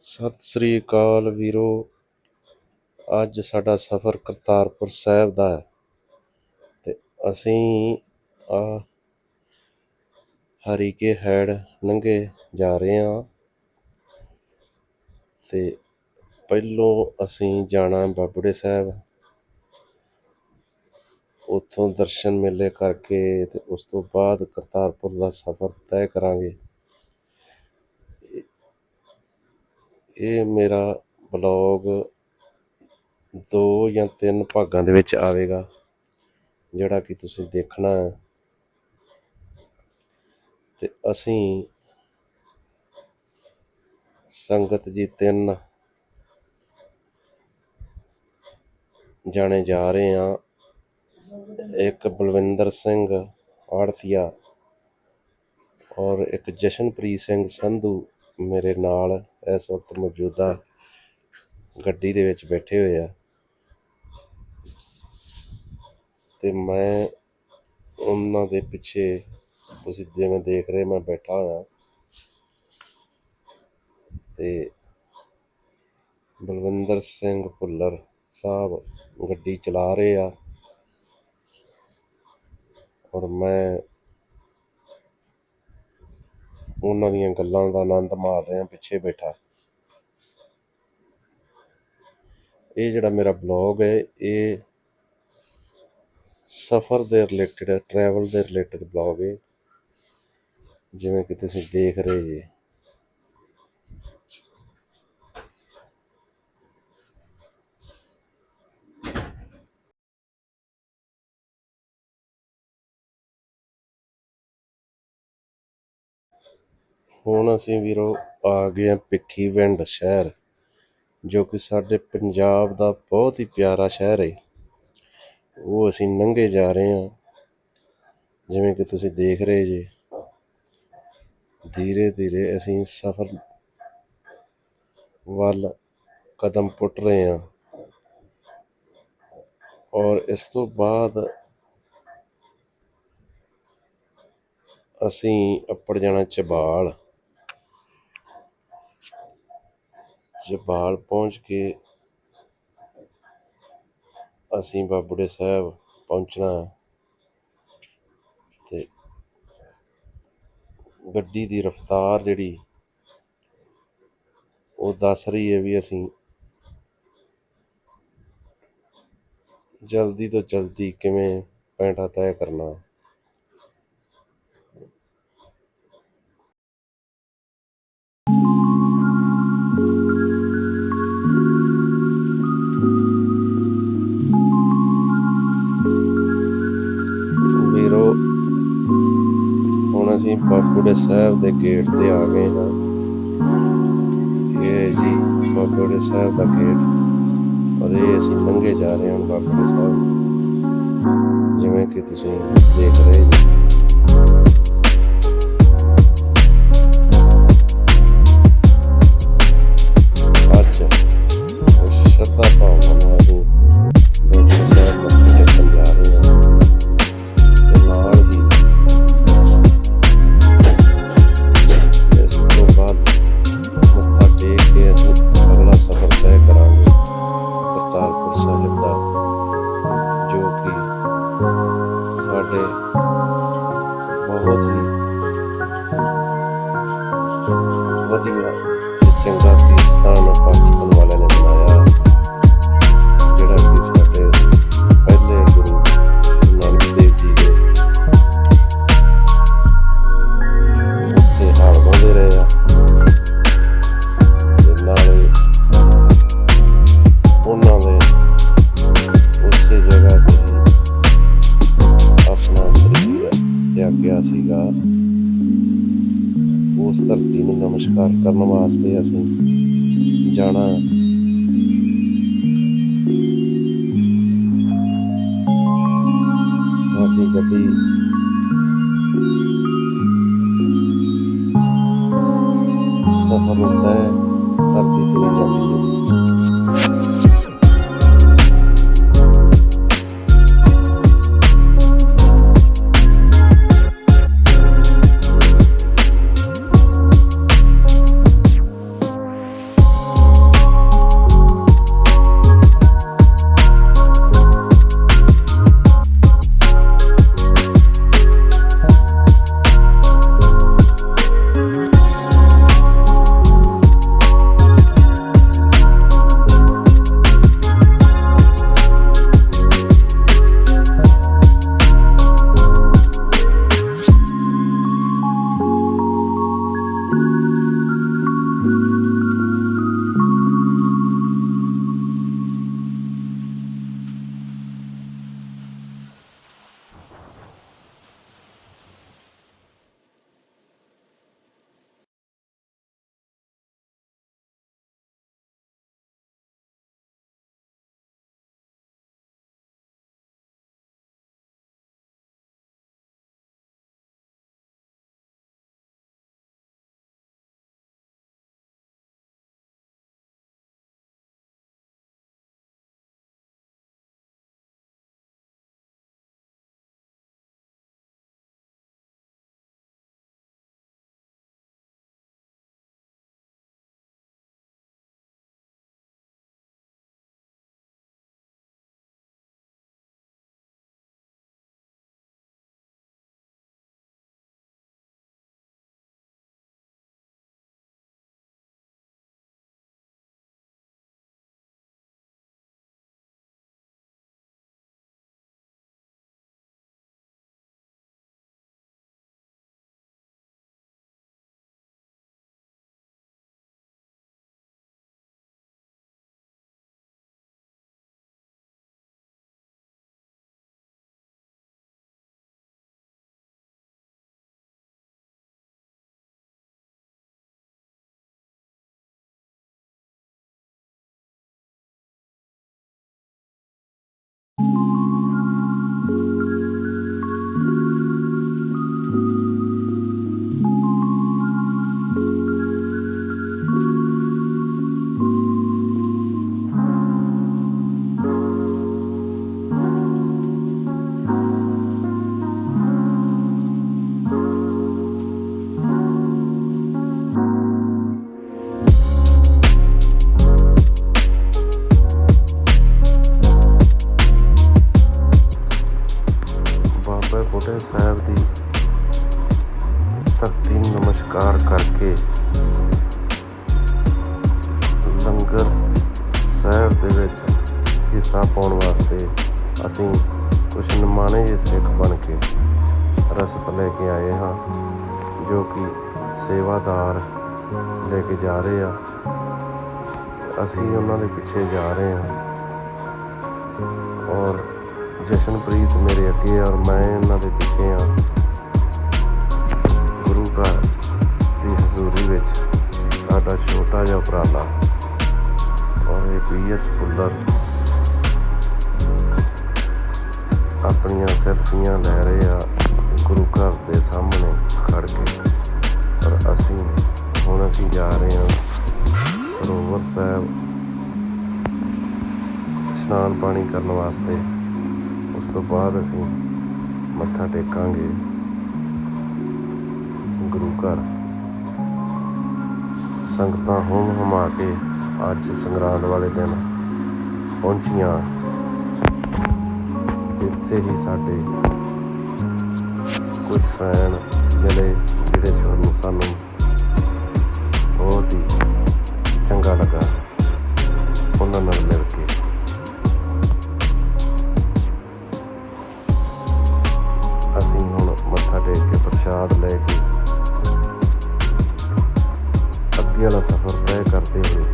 ਸਤਿ ਸ੍ਰੀ ਅਕਾਲ ਵੀਰੋ। ਅੱਜ ਸਾਡਾ ਸਫ਼ਰ ਕਰਤਾਰਪੁਰ ਸਾਹਿਬ ਦਾ ਹੈ। ਤੇ ਅਸੀਂ ਆ ਹਰੀਕੇ ਹੈਡ ਲੰਘੇ ਜਾ ਰਹੇ ਹਾਂ। ਤੇ ਪਹਿਲੋਂ ਅਸੀਂ ਜਾਣਾ ਬਾਬੜੇ ਸਾਹਿਬ। ਉੱਥੋਂ ਦਰਸ਼ਨ ਮੇਲੇ ਕਰਕੇ ਤੇ ਉਸ ਤੋਂ ਬਾਅਦ ਕਰਤਾਰਪੁਰ ਦਾ ਸਫ਼ਰ ਤੈਅ ਕਰਾਂਗੇ। ਇਹ ਮੇਰਾ ਬਲੌਗ ਦੋ ਜਾਂ ਤਿੰਨ ਭਾਗਾਂ ਦੇ ਵਿੱਚ ਆਵੇਗਾ, ਜਿਹੜਾ ਕਿ ਤੁਸੀਂ ਦੇਖਣਾ ਹੈ। ਤੇ ਅਸੀਂ ਸੰਗਤ ਜੀ ਤਿੰਨ ਜਾਣੇ ਜਾ ਰਹੇ ਹਾਂ। ਇੱਕ ਬਲਵਿੰਦਰ ਸਿੰਘ ਆੜਤੀਆ ਔਰ ਇੱਕ ਜਸ਼ਨਪ੍ਰੀਤ ਸਿੰਘ ਸੰਧੂ ਮੇਰੇ ਨਾਲ ਇਸ ਵਕਤ ਮੌਜੂਦਾ ਗੱਡੀ ਦੇ ਵਿੱਚ ਬੈਠੇ ਹੋਏ ਆ। ਅਤੇ ਮੈਂ ਉਹਨਾਂ ਦੇ ਪਿੱਛੇ, ਤੁਸੀਂ ਜਿਵੇਂ ਦੇਖ ਰਹੇ ਮੈਂ ਬੈਠਾ ਹੋਇਆ। ਅਤੇ ਬਲਵਿੰਦਰ ਸਿੰਘ ਭੁੱਲਰ ਸਾਹਿਬ ਗੱਡੀ ਚਲਾ ਰਹੇ ਆ। ਔਰ ਮੈਂ ਉਹਨਾਂ ਦੀਆਂ ਗੱਲਾਂ ਦਾ ਆਨੰਦ ਮਾਣ ਰਿਹਾ ਪਿੱਛੇ ਬੈਠਾ। ਇਹ ਜਿਹੜਾ ਮੇਰਾ ਬਲੌਗ ਹੈ, ਇਹ ਸਫ਼ਰ ਦੇ ਰਿਲੇਟਡ ਟਰੈਵਲ ਦੇ ਰਿਲੇਟਡ ਬਲੌਗ ਹੈ। ਜਿਵੇਂ ਕਿ ਤੁਸੀਂ ਦੇਖ ਰਹੇ ਜੀ। ਹੁਣ ਅਸੀਂ ਵੀਰੋ ਆ ਗਏ ਹਾਂ ਭਿੱਖੀਵਿੰਡ ਸ਼ਹਿਰ, ਜੋ ਕਿ ਸਾਡੇ ਪੰਜਾਬ ਦਾ ਬਹੁਤ ਹੀ ਪਿਆਰਾ ਸ਼ਹਿਰ ਹੈ ਉਹ ਅਸੀਂ ਲੰਘੇ ਜਾ ਰਹੇ ਹਾਂ, ਜਿਵੇਂ ਕਿ ਤੁਸੀਂ ਦੇਖ ਰਹੇ ਜੇ। ਧੀਰੇ ਧੀਰੇ ਅਸੀਂ ਸਫ਼ਰ ਵੱਲ ਕਦਮ ਪੁੱਟ ਰਹੇ ਹਾਂ। ਔਰ ਇਸ ਤੋਂ ਬਾਅਦ ਅਸੀਂ ਅੱਪੜ ਜਾਣਾ ਚਬਾਲ। ਜਬਾਲ ਪਹੁੰਚ ਕੇ ਅਸੀਂ ਬਾਬੂੜੇ ਸਾਹਿਬ ਪਹੁੰਚਣਾ ਅਤੇ ਗੱਡੀ ਦੀ ਰਫ਼ਤਾਰ ਜਿਹੜੀ ਉਹ ਦੱਸ ਰਹੀ ਹੈ ਵੀ ਅਸੀਂ ਜਲਦੀ ਤੋਂ ਜਲਦੀ ਕਿਵੇਂ ਪੈਂਟਾ ਤੈਅ ਕਰਨਾ। ਅਸੀਂ ਬਾਬੂੜੇ ਸਾਹਿਬ ਦੇ ਗੇਟ ਤੇ ਆ ਗਏ ਹਾਂ। ਇਹ ਜੀ ਬਾਬੂੜੇ ਸਾਹਿਬ ਦਾ ਗੇਟ। ਔਰ ਇਹ ਅਸੀਂ ਲੰਘੇ ਜਾ ਰਹੇ ਹਾਂ ਹੁਣ ਸਾਹਿਬ। ਜਿਵੇਂ ਕਿ ਤੁਸੀਂ ਦੇਖ ਰਹੇ ਜੀ ਕੁਛ ਨਿਮਾਣੇ ਜਿਹੇ ਸਿੱਖ ਬਣ ਕੇ ਰਸਤ ਲੈ ਕੇ ਆਏ ਹਾਂ, ਜੋ ਕਿ ਸੇਵਾਦਾਰ ਲੈ ਕੇ ਜਾ ਰਹੇ ਆ। ਅਸੀਂ ਉਹਨਾਂ ਦੇ ਪਿੱਛੇ ਜਾ ਰਹੇ ਹਾਂ। ਔਰ ਜਸ਼ਨਪ੍ਰੀਤ ਮੇਰੇ ਅੱਗੇ ਆ ਔਰ ਮੈਂ ਇਹਨਾਂ ਦੇ ਪਿੱਛੇ ਆ। ਗੁਰੂ ਘਰ ਦੀ ਹਜ਼ੂਰੀ ਵਿੱਚ ਸਾਡਾ ਛੋਟਾ ਜਿਹਾ ਉਪਰਾਲਾ। ਔਰ ਇਹ ਪੀਐਸ ਪੁੱਲਰ ਆਪਣੀਆਂ ਸੈਲਫੀਆਂ ਲੈ ਰਹੇ ਆ ਗੁਰੂ ਘਰ ਦੇ ਸਾਹਮਣੇ ਖੜ ਕੇ। ਔਰ ਅਸੀਂ ਹੁਣ ਅਸੀਂ ਜਾ ਰਹੇ ਹਾਂ ਸਰੋਵਰ ਸਾਹਿਬ ਇਸ਼ਨਾਨ ਪਾਣੀ ਕਰਨ ਵਾਸਤੇ। ਉਸ ਤੋਂ ਬਾਅਦ ਅਸੀਂ ਮੱਥਾ ਟੇਕਾਂਗੇ ਗੁਰੂ ਘਰ। ਸੰਗਤਾਂ ਹੋਮ ਹਮਾ ਕੇ ਅੱਜ ਸੰਗਰਾਂਦ ਵਾਲੇ ਦਿਨ ਪਹੁੰਚੀਆਂ। ਇੱਥੇ ਹੀ ਸਾਡੇ ਕੁਝ ਫੈਨ ਮਿਲੇ ਜਿਹੜੇ ਸਾਨੂੰ ਸਾਨੂੰ ਬਹੁਤ ਹੀ ਚੰਗਾ ਲੱਗਾ ਉਹਨਾਂ ਨਾਲ ਮਿਲ ਕੇ। ਅਸੀਂ ਹੁਣ ਮੱਥਾ ਟੇਕ ਕੇ ਪ੍ਰਸ਼ਾਦ ਲੈ ਕੇ ਅੱਗੇ ਵਾਲਾ ਸਫ਼ਰ ਤੈਅ ਕਰਦੇ ਹੋਏ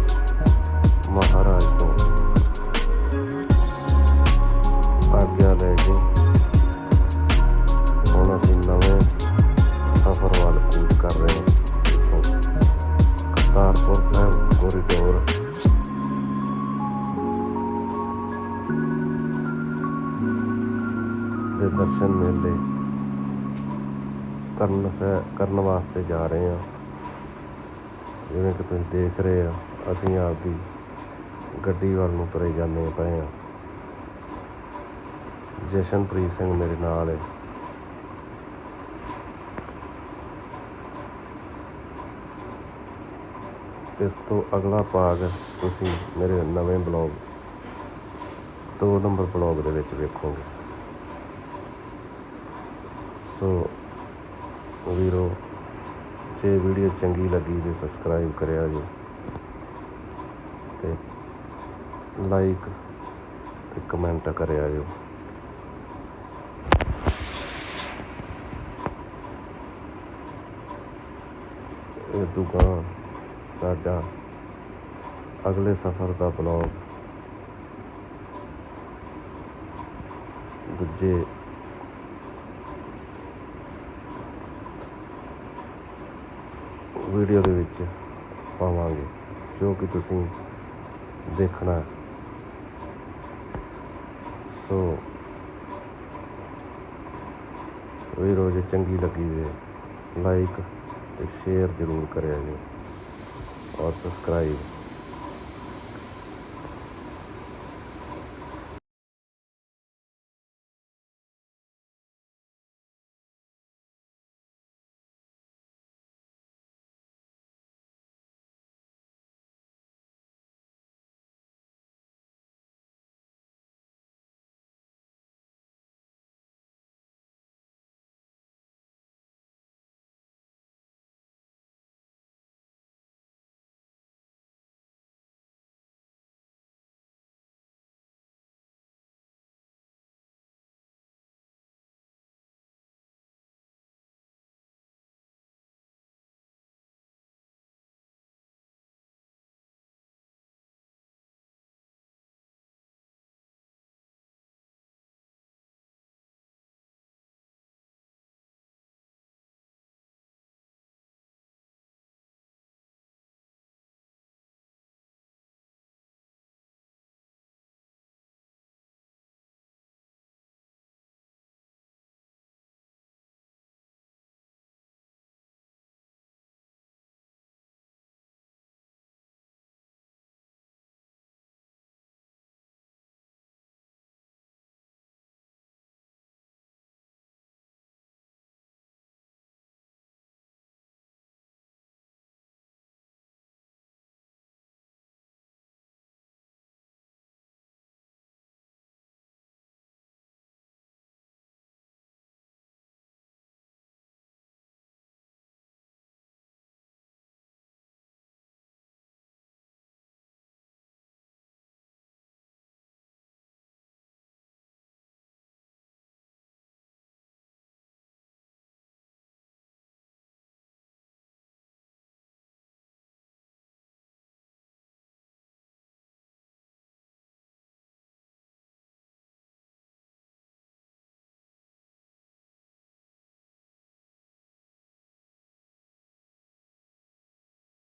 ਮਹਾਰਾਜ ਤੋਂ ਆਗਿਆ ਲੈ ਕੇ ਹੁਣ ਅਸੀਂ ਨਵੇਂ ਸਫ਼ਰ ਵੱਲ ਕੂਚ ਕਰ ਰਹੇ ਹਾਂ ਇੱਥੋਂ ਕਰਤਾਰਪੁਰ ਸਾਹਿਬ ਕੋਰੀਡੋਰ ਦੇ ਦਰਸ਼ਨ ਮੇਲੇ ਕਰਨ ਸੈ ਕਰਨ ਵਾਸਤੇ ਜਾ ਰਹੇ ਹਾਂ। ਜਿਵੇਂ ਕਿ ਤੁਸੀਂ ਦੇਖ ਰਹੇ ਆ ਅਸੀਂ ਆਪਦੀ ਗੱਡੀ ਵੱਲ ਨੂੰ ਤੁਰੇ ਜਾਂਦੇ ਪਏ ਆ ਜਸ਼ਨਪ੍ਰੀਤ ਸਿੰਘ ਮੇਰੇ ਨਾਲ ਹੈ। ਇਸ ਤੋਂ ਅਗਲਾ ਭਾਗ ਤੁਸੀਂ ਮੇਰੇ ਨਵੇਂ ਬਲੌਗ, ਦੋ ਨੰਬਰ ਬਲੌਗ ਦੇ ਵਿੱਚ ਵੇਖੋਗੇ। ਸੋ ਵੀਰੋ, ਜੇ ਵੀਡੀਓ ਚੰਗੀ ਲੱਗੀ ਤੇ ਸਬਸਕ੍ਰਾਈਬ ਕਰਿਆ ਜੀ ਤੇ ਲਾਈਕ ਤੇ ਕਮੈਂਟ ਕਰਿਆ ਜੀ। ਇਹ ਦੁਕਾਨ ਸਾਡਾ ਅਗਲੇ ਸਫ਼ਰ ਦਾ ਬਲੌਗ ਦੂਜੇ ਵੀਡੀਓ ਦੇ ਵਿੱਚ ਪਾਵਾਂਗੇ, ਜੋ ਕਿ ਤੁਸੀਂ ਦੇਖਣਾ ਸੋ ਵੀਡੀਓ ਜੇ ਚੰਗੀ ਲੱਗੀ ਤੇ ਲਾਈਕ ਤੇ ਸ਼ੇਅਰ ਜ਼ਰੂਰ ਕਰਿਆ ਜੀ ਔਰ ਸਬਸਕ੍ਰਾਈਬ